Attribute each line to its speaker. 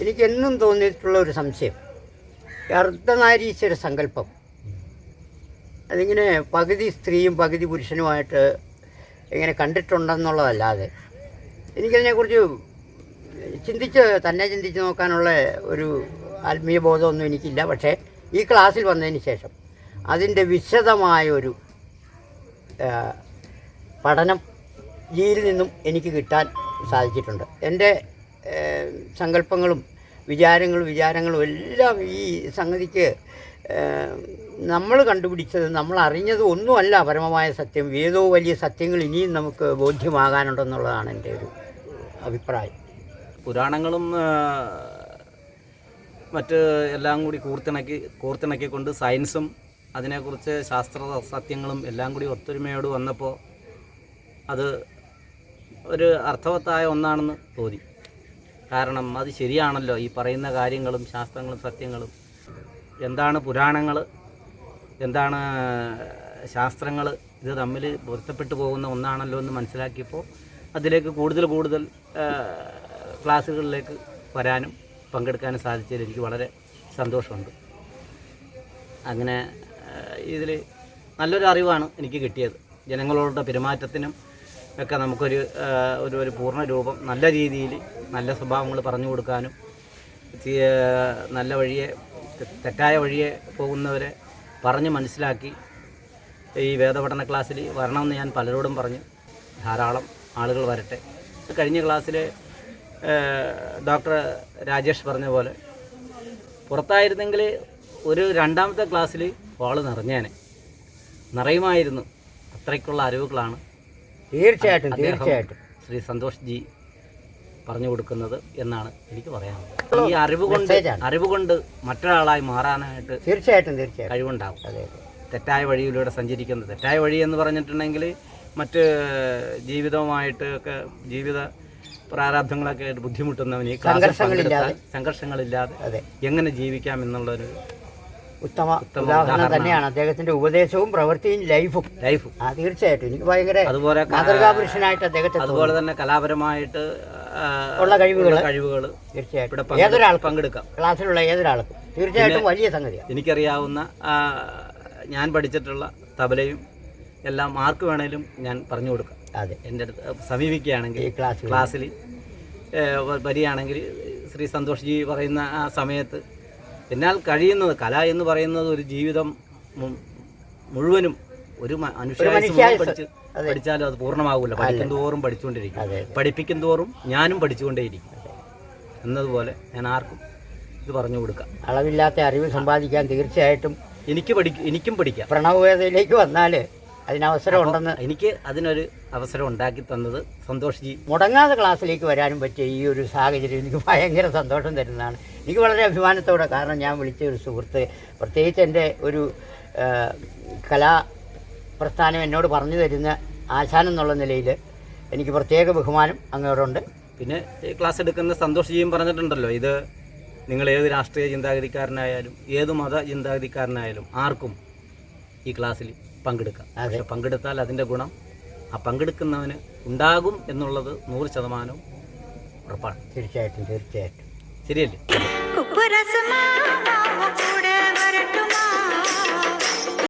Speaker 1: എനിക്ക് എന്നും തോന്നിയിട്ടുള്ള ഒരു സംശയം. അർദ്ധനാരീശ്വര സങ്കല്പം. അതിങ്ങനെ പകുതി സ്ത്രീയും പകുതി പുരുഷനുമായിട്ട് ഇങ്ങനെ കണ്ടിട്ടുണ്ടെന്നുള്ളതല്ലാതെ എനിക്കതിനെക്കുറിച്ച് ചിന്തിച്ച് തന്നെ ചിന്തിച്ച് നോക്കാനുള്ള ഒരു ആത്മീയ ബോധമൊന്നും എനിക്കില്ല. പക്ഷേ ഈ ക്ലാസ്സിൽ വന്നതിന് ശേഷം അതിന്റെ വിശദമായൊരു പഠനം ജിയിൽ നിന്നും എനിക്ക് കിട്ടാൻ സാധിച്ചിട്ടുണ്ട്. എന്റെ സങ്കല്പങ്ങളും വിചാരങ്ങളും വിചാരങ്ങളും എല്ലാം ഈ സംഗതിക്ക് നമ്മൾ കണ്ടുപിടിച്ചത് നമ്മൾ അറിഞ്ഞത് ഒന്നുമല്ല പരമമായ സത്യം. ഏതോ വലിയ സത്യങ്ങൾ ഇനിയും നമുക്ക് ബോധ്യമാകാനുണ്ടെന്നുള്ളതാണ് എന്റെ ഒരു അഭിപ്രായം.
Speaker 2: പുരാണങ്ങളും മറ്റ് എല്ലാം കൂടി കൂർത്തിണക്കി കൂർത്തിണക്കിക്കൊണ്ട് സയൻസും അതിനെക്കുറിച്ച് ശാസ്ത്ര സത്യങ്ങളും എല്ലാം കൂടി ഒത്തൊരുമയോട് വന്നപ്പോൾ അത് ഒരു അർത്ഥവത്തായ ഒന്നാണെന്ന് തോന്നി. കാരണം അത് ശരിയാണല്ലോ ഈ പറയുന്ന കാര്യങ്ങളും ശാസ്ത്രങ്ങളും സത്യങ്ങളും. എന്താണ് പുരാണങ്ങൾ എന്താണ് ശാസ്ത്രങ്ങൾ ഇത് തമ്മിൽ പൊരുത്തപ്പെട്ടു പോകുന്ന ഒന്നാണല്ലോ എന്ന് മനസ്സിലാക്കിയപ്പോൾ അതിലേക്ക് കൂടുതൽ കൂടുതൽ ക്ലാസ്സുകളിലേക്ക് വരാനും പങ്കെടുക്കാനും സാധിച്ചതിൽ എനിക്ക് വളരെ സന്തോഷമുണ്ട്. അങ്ങനെ ഇതിൽ നല്ലൊരു അറിവാണ് എനിക്ക് കിട്ടിയത്. ജനങ്ങളോടുള്ള പെരുമാറ്റത്തിനും ഒക്കെ നമുക്കൊരു ഒരു ഒരു പൂർണ രൂപം നല്ല രീതിയിൽ നല്ല സ്വഭാവങ്ങൾ പറഞ്ഞു കൊടുക്കാനും നല്ല വഴിയെ തെറ്റായ വഴിയെ പോകുന്നവരെ പറഞ്ഞ് മനസ്സിലാക്കി ഈ വേദപഠന ക്ലാസ്സിൽ വരണമെന്ന് ഞാൻ പലരോടും പറഞ്ഞു. ധാരാളം ആളുകൾ വരട്ടെ. കഴിഞ്ഞ ക്ലാസ്സിൽ ഡോക്ടർ രാജേഷ് പറഞ്ഞ പോലെ പുറത്തായിരുന്നെങ്കിൽ ഒരു രണ്ടാമത്തെ ക്ലാസ്സിൽ ഹോൾ നിറഞ്ഞേനെ. നിറയുമായിരുന്നു. അത്രയ്ക്കുള്ള അറിവുകളാണ്
Speaker 1: തീർച്ചയായിട്ടും തീർച്ചയായിട്ടും.
Speaker 2: ശ്രീ സന്തോഷ് ജി പറഞ്ഞു കൊടുക്കുന്നത് എന്നാണ് എനിക്ക് പറയാനുള്ളത്. ഈ അറിവ് കൊണ്ട്. അറിവ് കൊണ്ട് മറ്റൊരാളായി മാറാനായിട്ട്
Speaker 1: തീർച്ചയായിട്ടും തീർച്ചയായിട്ടും. അതെ
Speaker 2: തെറ്റായ വഴിയിലൂടെ സഞ്ചരിക്കുന്നത്. തെറ്റായ വഴി എന്ന് പറഞ്ഞിട്ടുണ്ടെങ്കിൽ മറ്റ് ജീവിതവുമായിട്ട് ഒക്കെ ജീവിത പ്രാരാബ്ധങ്ങളൊക്കെ ആയിട്ട് ബുദ്ധിമുട്ടുന്നവന്
Speaker 1: സംഘർഷങ്ങളില്ലാതെ.
Speaker 2: സംഘർഷങ്ങളില്ലാതെ എങ്ങനെ ജീവിക്കാം എന്നുള്ളൊരു
Speaker 1: ഉത്തമ ഉദാഹരണം തന്നെയാണ്. അദ്ദേഹത്തിന്റെ ഉപദേശവും പ്രവൃത്തിയും ലൈഫും.
Speaker 2: ലൈഫും.
Speaker 1: ആ തീർച്ചയായിട്ടും. എനിക്ക് ഭയങ്കര
Speaker 2: അതുപോലെ
Speaker 1: മാതൃകാപുരുഷനായിട്ട് അദ്ദേഹത്തെ
Speaker 2: അതുപോലെ തന്നെ കലാപരമായിട്ട്
Speaker 1: ഉള്ള കഴിവുകൾ
Speaker 2: കഴിവുകൾ
Speaker 1: തീർച്ചയായിട്ടും. ഏതൊരാൾ
Speaker 2: പങ്കെടുക്കാം
Speaker 1: ക്ലാസ്സിലുള്ള ഏതൊരാൾക്കും. തീർച്ചയായിട്ടും വലിയ സംഗതിയാണ്
Speaker 2: എനിക്കറിയാവുന്ന ഞാൻ പഠിച്ചിട്ടുള്ള തബലയും എല്ലാം ആർക്ക് വേണേലും ഞാൻ പറഞ്ഞു കൊടുക്കാം.
Speaker 1: അതെ.
Speaker 2: എന്റെ അടുത്ത് സമീപിക്കുകയാണെങ്കിൽ
Speaker 1: ക്ലാസ് ക്ലാസ്സിൽ.
Speaker 2: വരികയാണെങ്കിൽ ശ്രീ സന്തോഷ് ജി പറയുന്ന ആ സമയത്ത് എന്നാൽ കഴിയുന്നത് കല എന്ന് പറയുന്നത് ഒരു ജീവിതം മുഴുവനും ഒരു മ- മനുഷ്യായുസ്സ് പഠിച്ച് പഠിച്ചാലും അത് പൂർണമാകില്ല പഠിക്കും തോറും പഠിച്ചുകൊണ്ടിരിക്കും. പഠിപ്പിക്കും തോറും ഞാനും പഠിച്ചുകൊണ്ടേയിരിക്കും. എന്നതുപോലെ ഞാൻ ആർക്കും ഇത് പറഞ്ഞു കൊടുക്കാം.
Speaker 1: അളവില്ലാത്ത അറിവ് സമ്പാദിക്കാൻ തീർച്ചയായിട്ടും
Speaker 2: എനിക്ക് പഠിക്കും എനിക്കും പഠിക്കാം.
Speaker 1: പ്രണവവേദയിലേക്ക് വന്നാൽ അതിനവസരം ഉണ്ടെന്ന്
Speaker 2: എനിക്ക് അതിനൊരു അവസരം ഉണ്ടാക്കി തന്നത് സന്തോഷ് ജി
Speaker 1: മുടങ്ങാതെ ക്ലാസ്സിലേക്ക് വരാനും പറ്റിയ ഈ ഒരു സാഹചര്യം എനിക്ക് ഭയങ്കര സന്തോഷം തരുന്നതാണ്. എനിക്ക് വളരെ അഭിമാനത്തോടെ കാരണം ഞാൻ വിളിച്ച ഒരു സുഹൃത്ത് പ്രത്യേകിച്ച് എന്റെ ഒരു കലാ പ്രസ്ഥാനം എന്നോട് പറഞ്ഞു തരുന്ന ആശാനം എന്നുള്ള നിലയിൽ എനിക്ക് പ്രത്യേക ബഹുമാനം അങ്ങോട്ടുണ്ട്.
Speaker 2: പിന്നെ ഈ ക്ലാസ് എടുക്കുന്ന സന്തോഷ് ജിയും പറഞ്ഞിട്ടുണ്ടല്ലോ ഇത് നിങ്ങൾ ഏത് രാഷ്ട്രീയ ചിന്താഗതിക്കാരനായാലും ഏത് മത ചിന്താഗതിക്കാരനായാലും ആർക്കും ഈ ക്ലാസ്സിൽ പങ്കെടുക്കാം.
Speaker 1: അതെ.
Speaker 2: പക്ഷെ പങ്കെടുത്താൽ അതിന്റെ ഗുണം ആ പങ്കെടുക്കുന്നവന് ഉണ്ടാകും എന്നുള്ളത് നൂറ് ശതമാനവും ഉറപ്പാണ്.
Speaker 1: തീർച്ചയായിട്ടും തീർച്ചയായിട്ടും.
Speaker 2: ശരിയല്ലേ?
Speaker 3: കുപ്പുരസമാ